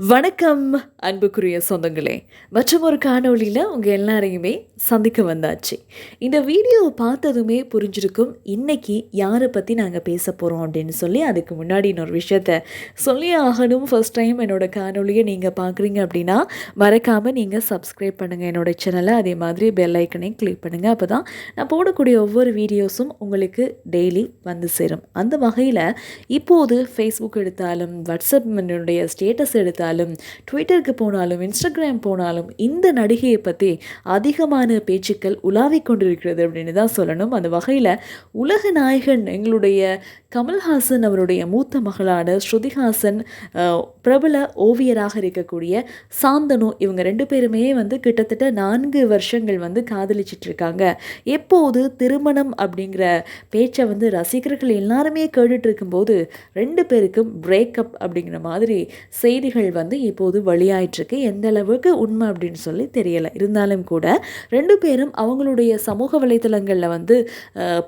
வணக்கம் அன்புக்குரிய சொந்தங்களே. மற்றும் ஒரு காணொளியில் உங்கள் எல்லாரையுமே சந்திக்க வந்தாச்சு. இந்த வீடியோவை பார்த்ததுமே புரிஞ்சிருக்கும் இன்னைக்கு யாரை பற்றி நாங்கள் பேச போகிறோம் அப்படின்னு சொல்லி அதுக்கு முன்னாடி இன்னொரு விஷயத்த சொல்லி ஆகணும். ஃபஸ்ட் டைம் என்னோட காணொலியை நீங்கள் பார்க்குறீங்க அப்படின்னா மறக்காமல் நீங்கள் சப்ஸ்கிரைப் பண்ணுங்கள் என்னோட சேனலை அதே மாதிரி பெல் ஐக்கனையும் கிளிக் பண்ணுங்கள் அப்போ தான் நான் போடக்கூடிய ஒவ்வொரு வீடியோஸும் உங்களுக்கு டெய்லி வந்து சேரும். அந்த வகையில் இப்போது ஃபேஸ்புக் எடுத்தாலும் வாட்ஸ்அப் என்னுடைய ஸ்டேட்டஸ் எடுத்தாலும் ட்விட்டருக்கு போனாலும் இன்ஸ்டாகிராம் போனாலும் இந்த நடிகையை பற்றி அதிகமான பேச்சுக்கள் உலாவிக் கொண்டிருக்கிறது அப்படின்னு தான் சொல்லணும். அந்த வகையில் உலக நாயகன் எங்களுடைய கமல்ஹாசன் அவருடைய மூத்த மகளான ஸ்ருதிஹாசன் பிரபல ஓவியராக இருக்கக்கூடிய சாந்தனு இவங்க ரெண்டு பேருமே வந்து கிட்டத்தட்ட நான்கு வருஷங்கள் வந்து காதலிச்சிட்டு இருக்காங்க. எப்போது திருமணம் அப்படிங்கிற பேச்சை வந்து ரசிகர்கள் எல்லாருமே கேட்டுட்டு இருக்கும்போது ரெண்டு பேருக்கும் பிரேக்கப் அப்படிங்கிற மாதிரி செய்திகள் வந்து இப்போது வெளியாயிட்டிருக்கு எந்த அளவுக்கு உண்மை அப்படின்னு சொல்லி தெரியலை. இருந்தாலும் கூட ரெண்டு பேரும் அவங்களுடைய சமூக வலைத்தளங்களில் வந்து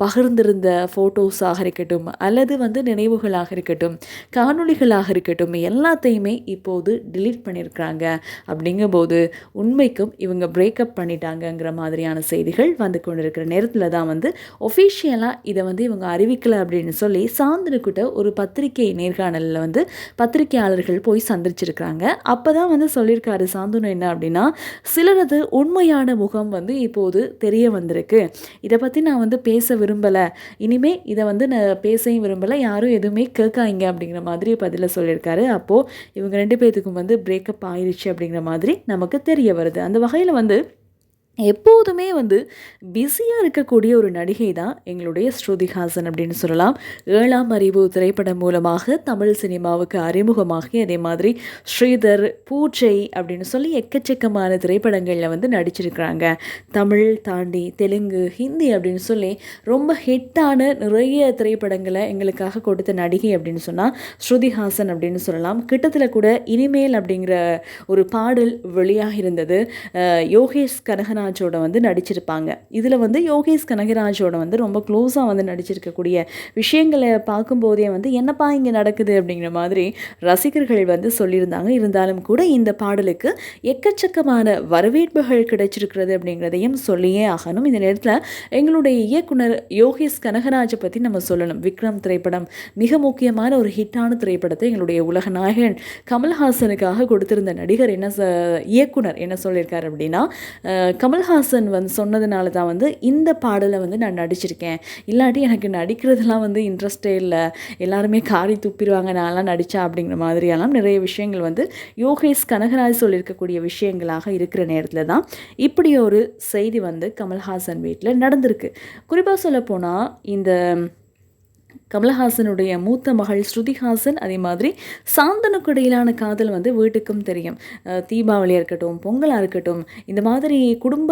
பகிர்ந்திருந்த ஃபோட்டோஸாக இருக்கட்டும் அல்லது வந்து நினைவுகளாக இருக்கட்டும் காணொளிகளாக இருக்கட்டும் எல்லாத்தையுமே இப்போது டிலீட் பண்ணியிருக்கிறாங்க அப்படிங்கும்போது உண்மைக்கும் இவங்க பிரேக்கப் பண்ணிட்டாங்கங்கிற மாதிரியான செய்திகள் வந்து கொண்டிருக்கிற நேரத்தில் தான் வந்து ஒஃபிஷியலாக இதை வந்து இவங்க அறிவிக்கலை அப்படின்னு சொல்லி சாந்தனுக்கிட்ட ஒரு பத்திரிகை நேர்காணலில் வந்து பத்திரிகையாளர்கள் போய் சந்திச்சிருக்கிறாங்க அப்போ தான் வந்து சொல்லியிருக்காரு சாந்தனு என்ன அப்படின்னா சிலரது உண்மையான முகம் வந்து இப்போது தெரிய வந்திருக்கு. இதை பற்றி நான் வந்து பேச விரும்பலை. இனிமே இதை வந்து நான் பேசவும் விரும்பலை. யாரும் எதுவுமே கேட்காங்க அப்படிங்கிற மாதிரி பதில சொல்லியிருக்காரு. அப்போது இவங்க ரெண்டு பேர்த்துக்கும் வந்து பிரேக்கப் ஆயிடுச்சு அப்படிங்கிற மாதிரி நமக்கு தெரிய வருது. அந்த வகையில் வந்து எப்போதுமே வந்து பிஸியாக இருக்கக்கூடிய ஒரு நடிகை தான் எங்களுடைய ஸ்ருதிஹாசன் அப்படின்னு சொல்லலாம். ஏழாம் அறிவு திரைப்படம் மூலமாக தமிழ் சினிமாவுக்கு அறிமுகமாகி அதே மாதிரி ஸ்ரீதர் பூஜை அப்படின்னு சொல்லி எக்கச்சக்கமான திரைப்படங்களில் வந்து நடிச்சிருக்கிறாங்க. தமிழ் தாண்டி தெலுங்கு ஹிந்தி அப்படின்னு சொல்லி ரொம்ப ஹிட்டான நிறைய திரைப்படங்களை எங்களுக்காக கொடுத்த நடிகை அப்படின்னு சொன்னால் ஸ்ருதிஹாசன் அப்படின்னு சொல்லலாம். கிட்டத்தில் கூட இனிமேல் அப்படிங்கிற ஒரு பாடல் வெளியாக இருந்தது. யோகேஷ் யோகேஷ் கனகராஜோட வந்து நடிச்சிருப்பாங்க. இதில் வந்து யோகேஷ் கனகராஜோட வந்து ரொம்ப க்ளோஸாக வந்து நடிச்சிருக்கக்கூடிய விஷயங்களை பார்க்கும்போதே வந்து என்னப்பா இங்கே நடக்குது? அப்படிங்கிற மாதிரி ரசிகர்கள் வந்து சொல்லியிருந்தாங்க. இருந்தாலும் கூட இந்த பாடலுக்கு எக்கச்சக்கமான வரவேற்புகள் கிடைச்சிருக்கிறது அப்படிங்கிறதையும் சொல்லியே ஆகணும். இந்த நேரத்தில் எங்களுடைய இயக்குனர் யோகேஷ் கனகராஜை பற்றி நம்ம சொல்லணும். விக்ரம் திரைப்படம் மிக முக்கியமான ஒரு ஹிட்டான திரைப்படத்தை எங்களுடைய உலக நாயகன் கமல்ஹாசனுக்காக கொடுத்திருந்த நடிகர் என்ன இயக்குனர் என்ன சொல்லியிருக்கார் அப்படின்னா கமல் கமல்ஹாசன் வந்து சொன்னதுனால தான் வந்து இந்த பாடலை வந்து நான் நடிச்சிருக்கேன். இல்லாட்டி எனக்கு நடிக்கிறதுலாம் வந்து இன்ட்ரெஸ்டே இல்லை. எல்லாருமே காரி துப்பிடுவாங்க நான்லாம் நடித்தா அப்படிங்கிற மாதிரியெல்லாம் நிறைய விஷயங்கள் வந்து யோகேஷ் கனகராஜ் சொல்லியிருக்கக்கூடிய விஷயங்களாக இருக்கிற நேரத்தில் தான் இப்படி ஒரு செய்தி வந்து கமல்ஹாசன் வீட்டில் நடந்திருக்கு. குறிப்பாக சொல்லப்போனால் இந்த கமலஹாசனுடைய மூத்த மகள் ஸ்ருதிஹாசன் அதே மாதிரி சாந்தனுக்கு இடையிலான காதல் வந்து வீட்டுக்கும் தெரியும். தீபாவளியாக இருக்கட்டும் பொங்கலாக இருக்கட்டும் இந்த மாதிரி குடும்ப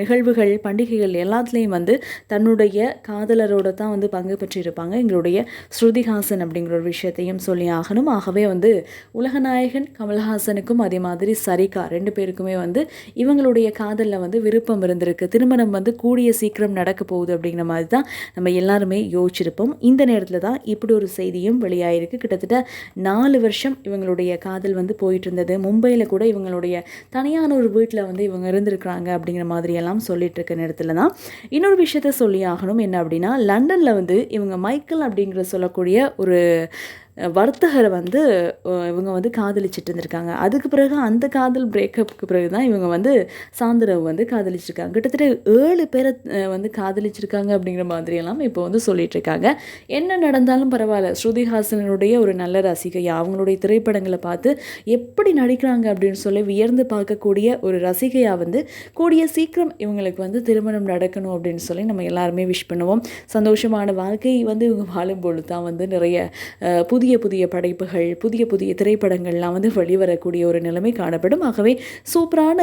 நிகழ்வுகள் பண்டிகைகள் எல்லாத்துலேயும் வந்து தன்னுடைய காதலரோட தான் வந்து பங்கு பெற்றிருப்பாங்க. எங்களுடைய ஸ்ருதிஹாசன் அப்படிங்கிற ஒரு விஷயத்தையும் சொல்லி ஆகணும். ஆகவே வந்து உலகநாயகன் கமல்ஹாசனுக்கும் அதே மாதிரி சரிகா ரெண்டு பேருக்குமே வந்து இவங்களுடைய காதலில் வந்து விருப்பம் இருந்திருக்கு. திருமணம் வந்து கூடிய சீக்கிரம் நடக்க போகுது அப்படிங்கிற மாதிரி தான் நம்ம எல்லாருமே யோசிச்சிருப்போம். இந்த நேரத்தில் தான் இப்படி ஒரு செய்தியும் வெளியாயிருக்கு. கிட்டத்தட்ட நாலு வருஷம் இவங்களுடைய காதல் வந்து போயிட்டு இருந்தது மும்பையில் கூட இவங்களுடைய தனியான ஒரு வீட்டில் வந்து இவங்க இருந்திருக்கிறாங்க அப்படிங்கிற மாதிரியெல்லாம் சொல்லிட்டு இருக்க நேரத்தில் தான். இன்னொரு விஷயத்த சொல்லி ஆகணும். என்ன அப்படின்னா லண்டனில் வந்து இவங்க மைக்கேல் அப்படிங்கிற சொல்லக்கூடிய ஒரு வர்த்தகரை வந்து இவங்க வந்து காதலிச்சுட்டு இருந்திருக்காங்க. அதுக்கு பிறகு அந்த காதல் பிரேக்கப்புக்கு பிறகு தான் இவங்க வந்து சாந்தரவு வந்து காதலிச்சிருக்காங்க. கிட்டத்தட்ட ஏழு பேரை வந்து காதலிச்சிருக்காங்க அப்படிங்கிற மாதிரியெல்லாம் இப்போ வந்து சொல்லிகிட்ருக்காங்க என்ன நடந்தாலும் பரவாயில்ல. ஸ்ருதிஹாசனுடைய ஒரு நல்ல ரசிகை அவங்களுடைய திரைப்படங்களை பார்த்து எப்படி நடிக்கிறாங்க அப்படின்னு சொல்லி வியர்ந்து பார்க்கக்கூடிய ஒரு ரசிகையாக வந்து கூடிய சீக்கிரம் இவங்களுக்கு வந்து திருமணம் நடக்கணும் அப்படின்னு சொல்லி நம்ம எல்லாருமே விஷ் பண்ணுவோம். சந்தோஷமான வாழ்க்கை வந்து இவங்க வாழும்பொழுது தான் வந்து நிறைய புதிய புதிய புதிய படைப்புகள் புதிய புதிய திரைப்படங்கள்லாம் வந்து வெளிவரக்கூடிய ஒரு நிலைமை காணப்படும். ஆகவே சூப்பரான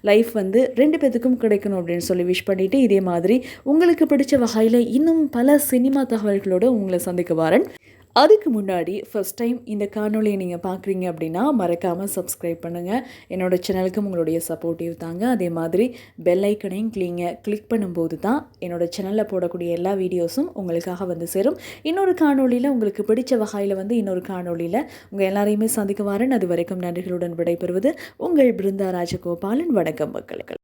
லைஃப் வந்து ரெண்டு பேத்துக்கும் கிடைக்கணும் அப்படின்னு சொல்லி விஷ் பண்ணிட்டு இதே மாதிரி உங்களுக்கு பிடிச்ச வகையில் இன்னும் பல சினிமா தகவல்களோடு உங்களை சந்திக்க வாரன். அதுக்கு முன்னாடி ஃபஸ்ட் டைம் இந்த காணொலியை நீங்கள் பார்க்குறீங்க அப்படின்னா மறக்காமல் சப்ஸ்கிரைப் பண்ணுங்கள் என்னோடய சேனலுக்கும் உங்களுடைய சப்போர்ட்டிவ் தாங்க. அதே மாதிரி பெல் ஐக்கனையும் கிளிங்க கிளிக் பண்ணும்போது தான் என்னோட சேனலில் போடக்கூடிய எல்லா வீடியோஸும் உங்களுக்காக வந்து சேரும். இன்னொரு காணொளியில் உங்களுக்கு பிடிச்ச வகையில் வந்து இன்னொரு காணொலியில் உங்கள் எல்லாரையுமே சந்திக்க வரேன். அது வரைக்கும் நன்றிகளுடன் விடைபெறுவது உங்கள் பிருந்தா ராஜகோபாலன். வணக்கம் மக்களுக்கு